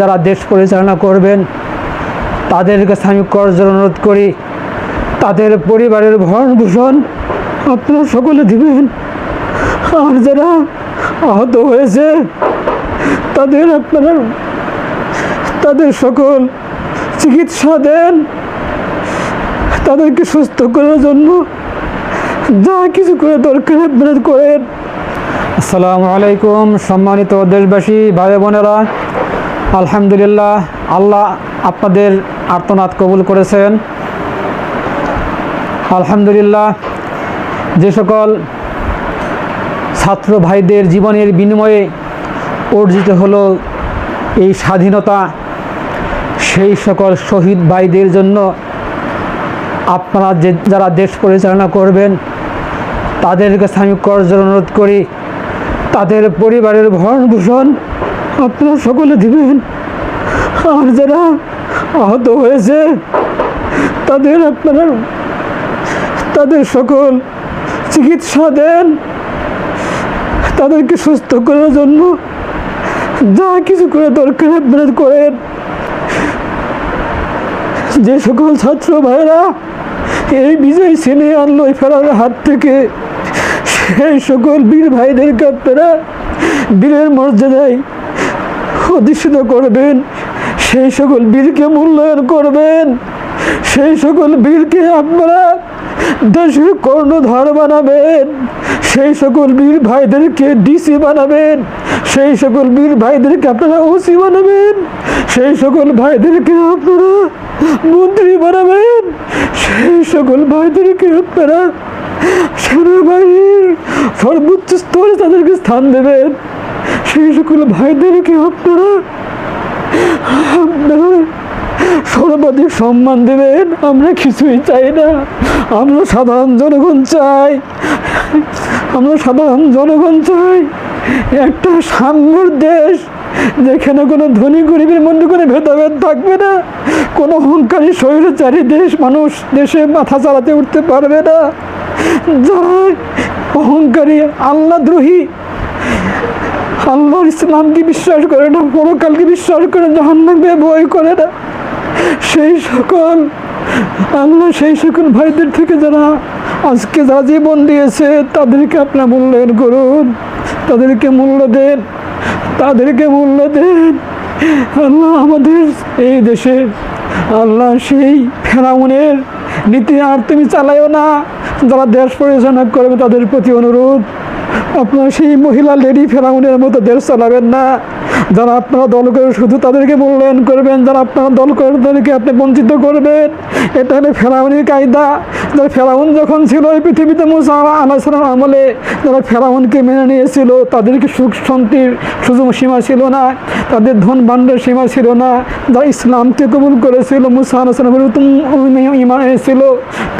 যারা দেশ পরিচালনা করবেন, তাদের কাছে আমি করজোর অনুরোধ করি, তাদের পরিবারের ভরণ ভূষণ আপনারা সকলে দিবেন। আর যারা আহত হয়েছে, তাদের আপনারা, তাদের সকল চিকিৎসা দেন, তাদেরকে সুস্থ করার জন্য যা কিছু করে দরকার আপনারা করেন। আসসালামু আলাইকুম, সম্মানিত দেশবাসী ভাই বোনেরা আলহামদুলিল্লাহ, আল্লাহ আপনাদের আর্তনাদ কবুল করেছেন। আলহামদুলিল্লাহ, যে সকল ছাত্র ভাইদের জীবনের বিনিময়ে অর্জিত হলো এই স্বাধীনতা, সেই সকল শহীদ ভাইদের জন্য আপনারা যে, যারা দেশ পরিচালনা করবেন তাদের কাছে আমি করজোর অনুরোধ করি, তাদের পরিবারের ভরণ ভূষণ আপনারা সকলে দিবেন। আর যারা আহত হয়েছে, তাদের আপনারা তাদের সকল চিকিৎসা দেন। তাদেরকে সুস্থ করার জন্য যা কিছু করে দরকার আপনারা করেন। যে সকল ছাত্র ভাইরা এই বিজয় ছিনে আনলো ফেরার হাত থেকে, সেই সকল বীর ভাইদেরকে আপনারা বীরের মর্যাদায় অধিষ্ঠিত করবেন। সেই সকল বীরকে মূল্যায়ন করবেন। সেই সকল বীরকে আপনারা দেশের কর্ণধার বানাবেন। সেই সকল বীর ভাইদেরকে ডিসি বানাবেন। সেই সকল বীর ভাইদেরকে আপনারা ওসি বানাবেন। সেই সকল ভাইদেরকে আপনারা মন্ত্রী বানাবেন। সেই সকল ভাইদেরকে আপনারা সেনাবাহিনীর সর্বোচ্চ স্তরে তাদেরকে স্থান দেবেন। সেই সকল ভাইদেরকে আপনারা আপনারা সর্বাধিক সম্মান দেবেন, আমরা কিছুই চাই না। আমরা সাধারণ জনগণ চাই। আমরা সাধারণ জনগণ চাই। একটা সাম্যর দেশ, যেখানে কোনো ধনী গরিবের মধ্যে কোনো ভেদাভেদ থাকবে না। কোনো অহংকারী স্বৈরাচারী দেশ, মানুষ দেশে মাথা চালাতে উঠতে পারবে না। যারা অহংকারী, আল্লাদ্রোহী আল্লাহর ইসলামকে বিশ্বাস করে না, পরকালকে বিশ্বাস করে, জাহান্নামকে ভয় করে না। সেই সকল, আল্লাহ সেই সকল ভাইদের থেকে যারা আজকে যা জীবন দিয়েছে, তাদেরকে আপনার মূল্যায়ন করুন তাদেরকে মূল্য দেন, তাদেরকে মূল্য দেন। আল্লাহ আমাদের এই দেশে, আল্লাহ সেই ফেরাউনের নীতি আর তুমি চালাইও না, যারা দেশ পরিচালনা করবে তাদের প্রতি অনুরোধ। আপনারা সেই মহিলা লেডি ফেরাউনের মতো দেশ চালাবেন না। যারা আপনারা দল করে শুধু তাদেরকে মূল্যায়ন করবেন, যারা আপনারা দল করে তাদেরকে আপনি বঞ্চিত করবেন, এটা হলে ফেরাউনের কায়দা। যারা ফেরাউন যখন ছিল এই পৃথিবীতে মুসা আলাইসালাম আমলে, যারা ফেরাউনকে মেনে নিয়েছিল, তাদেরকে সুখ শান্তির সুযোগ সীমা ছিল না, তাদের ধন ভাণ্ডের সীমা ছিল না, যারা ইসলামকে কবুল করেছিল, মুসা উত্তম ইমান এনেছিল,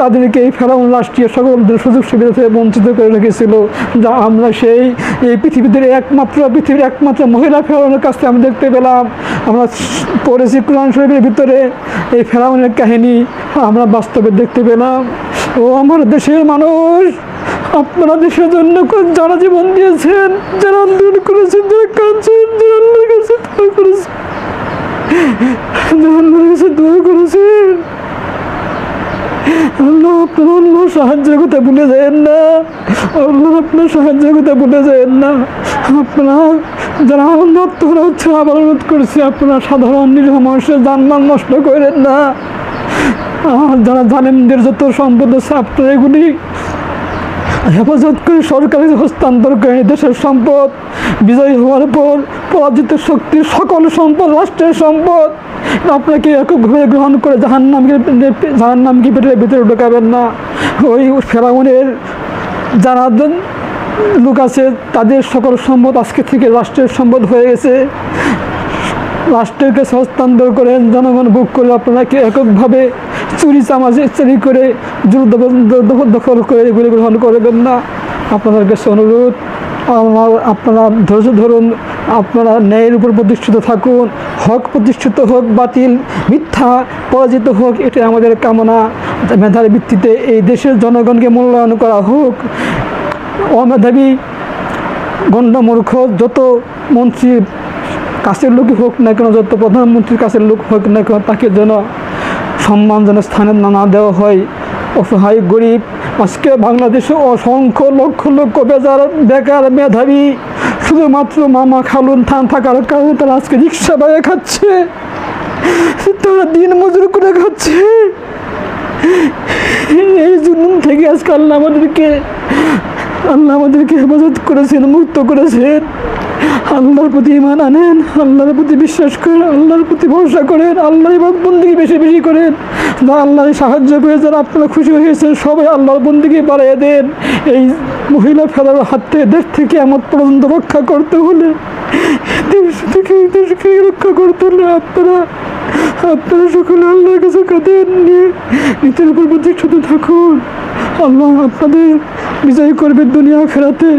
তাদেরকে এই ফেরাউন রাষ্ট্রীয় সকল সুযোগ সুবিধা থেকে বঞ্চিত করে রেখেছিল। যা আমরা সেই, এই পৃথিবীতে একমাত্র, পৃথিবীর একমাত্র মহিলা ফেরাউনের কাছ থেকে আমি দেখতে পেলাম, আমরা পড়েছি কোরআন শরীফের ভিতরে, এই ফেরাউনের কাহিনী আমরা বাস্তবে দেখতে পেলাম। ও, আমার দেশের মানুষ, আপনারা দেশের জন্য যারা জীবন দিয়েছেন, যারা আন্দোলন করেছেন, যারা কাঁদছেন, যারা কাছে দোয়া করেছেন, যারা কাছে দোয়া করেছেন। আপনার ভুলে না। আপনারা যারা উন্নত করা হচ্ছে আবার অনুরোধ করছি, আপনারা সাধারণ নিরীহ মানুষের যানবাহন নষ্ট করেন না। আর যারা জালেমদের যত সম্পদ আছে, আপনারা এগুলি হেফাজত করে সরকারের হস্তান্তর করে দেশের সম্পদ, বিজয়ী হওয়ার পর পরাজিত শক্তির সকল সম্পদ, রাষ্ট্রের সম্পদ, আপনাকে এককভাবে গ্রহণ করে জাহান নামকে জাহান নামকে পেটের ভিতরে ঢোকাবেন না। ওই ফেরাউনের যারা লোক আছে, তাদের সকল সম্পদ আজকে থেকে রাষ্ট্রের সম্পদ হয়ে গেছে। রাষ্ট্রের কাছে হস্তান্তর করে জনগণ ভোগ করে আপনাকে এককভাবে চুরি, চামাচি, চুরি করে দখল করে এগুলি গ্রহণ করবেন না? আপনাদের কাছে অনুরোধ, আমার, আপনারা ধৈর্য ধরুন, আপনারা ন্যায়ের উপর প্রতিষ্ঠিত থাকুন। হক প্রতিষ্ঠিত হোক, বাতিল, মিথ্যা, পরাজিত হোক এটা আমাদের কামনা। মেধার ভিত্তিতে এই দেশের জনগণকে মূল্যায়ন করা হোক। অমেধাবী গণ্ডমূর্খ যত মন্ত্রী কাছের লোকই হোক না কেন, যত প্রধানমন্ত্রীর কাছের লোক হোক না কেন, তাকে যেন সম্মানজনক স্থানে না দেওয়া হয়। অসহায়, গরিব, আজকে বাংলাদেশে অসংখ্য লক্ষ লক্ষ বেজার, বেকার মেধাবী, শুধুমাত্র মামা খালুন থান থাকার কারণে তারা আজকে রিক্সা বাইয়ে খাচ্ছে। তারা দিন মজুর করে খাচ্ছে। এই জুলুম থেকে আজকাল আমাদেরকে আল্লাহ আমাদেরকে হেফাজত করেছেন, মুক্ত করেছেন। আল্লাহর প্রতি ইমান আনেন, আল্লাহর প্রতি বিশ্বাস করেন, আল্লাহর প্রতি ভরসা করেন, আল্লাহর বন্দিকে বেশি বেশি করেন। যা আল্লাহর সাহায্য করে যারা আপনারা খুশি হয়েছেন, সবাই আল্লাহর বন্দিকে বাড়িয়ে দেন। এই মহিলা ফেলার হাত থেকে দেশ থেকে আমার পর্যন্ত রক্ষা করতে হলে, দেশ থেকে দেশকে রক্ষা করতে হলে আপনারা আপনারা সকলে আল্লাহর কাছে কাঁদেন, নিয়ে নিজের উপর প্রতিষ্ঠিত থাকুন। আল্লাহ আপনাদের বিজয় করবে দুনিয়া ফেরাতে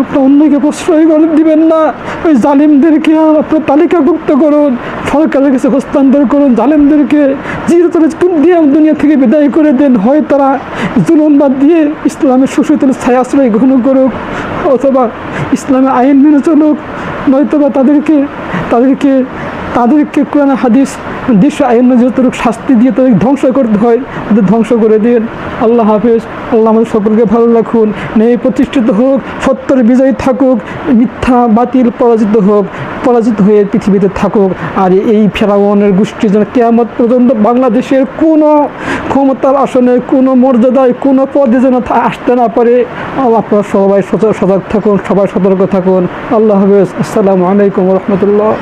আপনার অন্যকে প্রশ্রয় করে দিবেন না। ওই জালিমদেরকে আর আপনার তালিকাভুক্ত করুন। সরকারের কাছে হস্তান্তর করুন জালিমদেরকে। চিরতরে দিয়ে দুনিয়া থেকে বিদায় করে দেন। হয় তারা জুলুম বাদ দিয়ে ইসলামের সুশীতল ছায়া আশ্রয় গ্রহণ করুক, অথবা ইসলামের আইন মেনে চলুক। নয়তোবা তাদেরকে তাদেরকে তাদেরকে কোরআন হাদিস দৃশ্য আইন যতটুকু শাস্তি দিয়ে তাদেরকে ধ্বংস করতে হয়, তাদের ধ্বংস করে দিন। আল্লাহ হাফেজ। আল্লাহ আমাদের সকলকে ভালো রাখুন। ন্যায় প্রতিষ্ঠিত হোক, সত্যের বিজয়ী থাকুক, মিথ্যা, বাতিল, পরাজিত হোক, পরাজিত হয়ে পৃথিবীতে থাকুক। আর এই ফেরাউনের গোষ্ঠী যেন কেয়ামত পর্যন্ত বাংলাদেশের কোনো ক্ষমতার আসনে, কোনো মর্যাদায়, কোনো পদে যেন আসতে না পারে। আপনারা সবাই সজাগ থাকুন, সবাই সতর্ক থাকুন। আল্লাহ হাফেজ। আসসালামু আলাইকুম রহমতুল্লাহ।